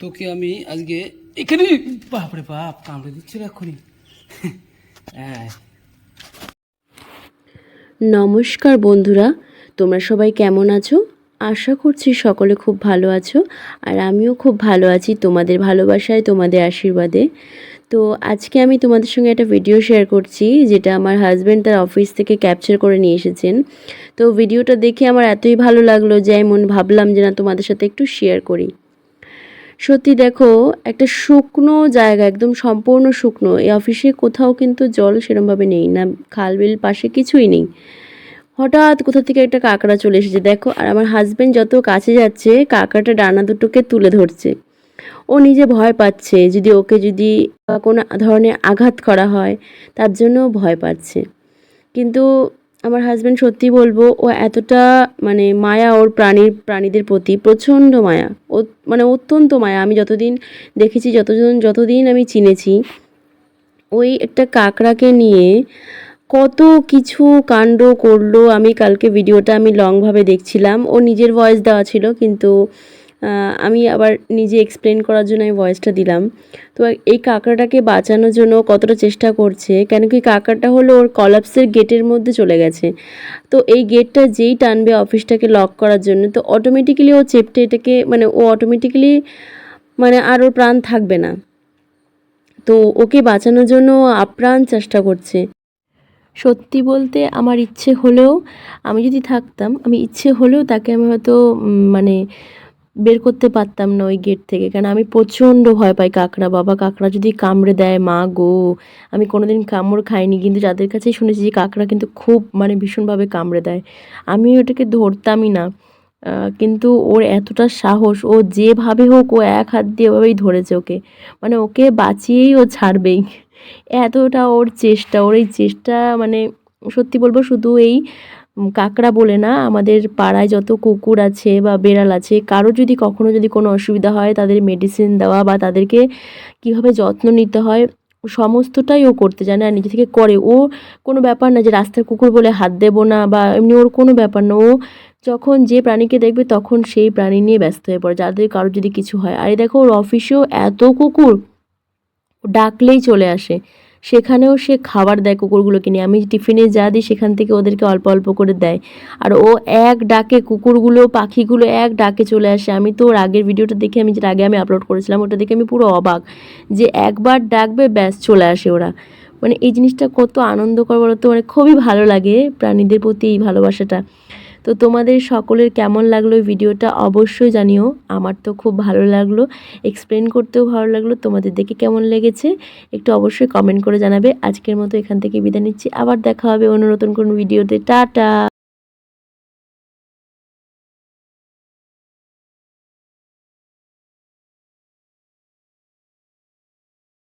তোকে আমি আজকে এখানে বাপরে বাপ, কামড়ে দিচ্ছে এক্ষুনি। হ্যাঁ। নমস্কার বন্ধুরা, তোমরা সবাই কেমন আছো? আশা করছি সকলে খুব ভালো আছো, আর আমিও খুব ভালো আছি তোমাদের ভালোবাসায়, তোমাদের আশীর্বাদে। তো আজকে আমি তোমাদের সঙ্গে একটা ভিডিও শেয়ার করছি, যেটা আমার হাজব্যান্ড তার অফিস থেকে ক্যাপচার করে নিয়ে এসেছেন। তো ভিডিওটা দেখে আমার এতই ভালো লাগল যে এমন ভাবলাম যে না, তোমাদের সাথে একটু শেয়ার করি। সত্যি দেখো, একটা শুকনো জায়গা, একদম সম্পূর্ণ শুকনো। এই অফিসে কোথাও কিন্তু জল সেরমভাবে নেই না, খাল বিল পাশে কিছুই নেই। হঠাৎ কোথা থেকে একটা কাঁকড়া চলে এসেছে। দেখো, আর আমার হাজব্যান্ড যত কাছে যাচ্ছে, কাঁকড়াটা ডানা দুটোকে তুলে ধরছে। ও নিজে ভয় পাচ্ছে, যদি ওকে যদি কোনো ধরনের আঘাত করা হয়, তার জন্য ভয় পাচ্ছে। কিন্তু আমার হাজব্যান্ড সত্যি বলব, ও এতটা মানে মায়া ওর প্রাণীর প্রাণীদের প্রতি, প্রচণ্ড মায়া। ও মানে অত্যন্ত মায়া। আমি যতদিন দেখেছি, যতজন, যতদিন আমি চিনেছি, ওই একটা কাকড়াকে নিয়ে কত কিছু কাণ্ড করল। আমি কালকে ভিডিওটা আমি লংভাবে দেখছিলাম। ও নিজের ভয়েস দেওয়া ছিল, কিন্তু আমি আবার নিজে এক্সপ্লেন করার জন্য আমি ভয়েসটা দিলাম। তো এই কাঁকড়াটাকে বাঁচানোর জন্য কতটা চেষ্টা করছে, কেন কি কাঁকড়াটা হলো ওর কলাপসের গেটের মধ্যে চলে গেছে। তো এই গেটটা যেই টানবে অফিসটাকে লক করার জন্য, তো অটোমেটিক্যালি ও চেপটে এটাকে মানে ও অটোমেটিক্যালি মানে আর ওর প্রাণ থাকবে না। তো ওকে বাঁচানোর জন্য আপ্রাণ চেষ্টা করছে। সত্যি বলতে আমার ইচ্ছে হলেও, আমি যদি থাকতাম, আমি ইচ্ছে হলেও তাকে আমি হয়তো মানে বের করতে পারতাম না ওই গেট থেকে। কারণ আমি প্রচণ্ড ভয় পাই কাঁকড়া। বাবা, কাঁকড়া যদি কামড়ে দেয়, মা গো, আমি কোনোদিন কামড় খাইনি। কিন্তু যাদের কাছেই শুনেছি যে কাঁকড়া কিন্তু খুব মানে ভীষণভাবে কামড়ে দেয়, আমি ওটাকে ধরতামই না। কিন্তু ওর এতটা সাহস, ও যেভাবে হোক, ও এক হাত দিয়ে ওভাবেই ধরেছে ওকে। মানে ওকে বাঁচিয়েই ও ছাড়বেই। এতটা ওর চেষ্টা, ওর এই চেষ্টা মানে সত্যি বলব শুধু এই কাঁকড়া বলে না, আমাদের পাড়ায় যত কুকুর আছে বা বেড়াল আছে, কারও যদি কখনো যদি কোনো অসুবিধা হয়, তাদের মেডিসিন দেওয়া বা তাদেরকে কীভাবে যত্ন নিতে হয়, সমস্তটাই ও করতে জানে আর নিজে থেকে করে। ও কোনো ব্যাপার না যে রাস্তার কুকুর বলে হাত দেবো না বা এমনি ওর কোনো ব্যাপার না। ও যখন যে প্রাণীকে দেখবে তখন সেই প্রাণী নিয়ে ব্যস্ত হয়ে পড়ে, যাদের কারও যদি কিছু হয়। আর দেখো, ওর অফিসেও এত কুকুর ডাকলেই চলে আসে। সেখানেও সে খাবার দেয় কুকুরগুলোকে নিয়ে। আমি টিফিনে যা দিই সেখান থেকে ওদেরকে অল্প অল্প করে দেয়। আর ও এক ডাকে কুকুরগুলো, পাখিগুলো এক ডাকে চলে আসে। আমি তো ওর আগের ভিডিওটা দেখে আমি যেটা আগে আমি আপলোড করেছিলাম, ওটা দেখে আমি পুরো অবাক যে একবার ডাকবে, ব্যাস চলে আসে ওরা। মানে এই জিনিসটা কত আনন্দকর বলতো মানে খুবই ভালো লাগে প্রাণীদের প্রতি এই ভালোবাসাটা। তো তোমাদের সকলের কেমন লাগল ভিডিওটা অবশ্যই জানিও। আমার তো খুব ভালো লাগল এক্সপ্লেন করতেও ভালো লাগল। তোমাদের দেখে কেমন লেগেছে একটু অবশ্যই কমেন্ট করে জানাবে। আজকের মতো এখান থেকে বিদায় নিচ্ছি। আবার দেখা হবে অন্য নতুন কোনো ভিডিওতে। টাটা!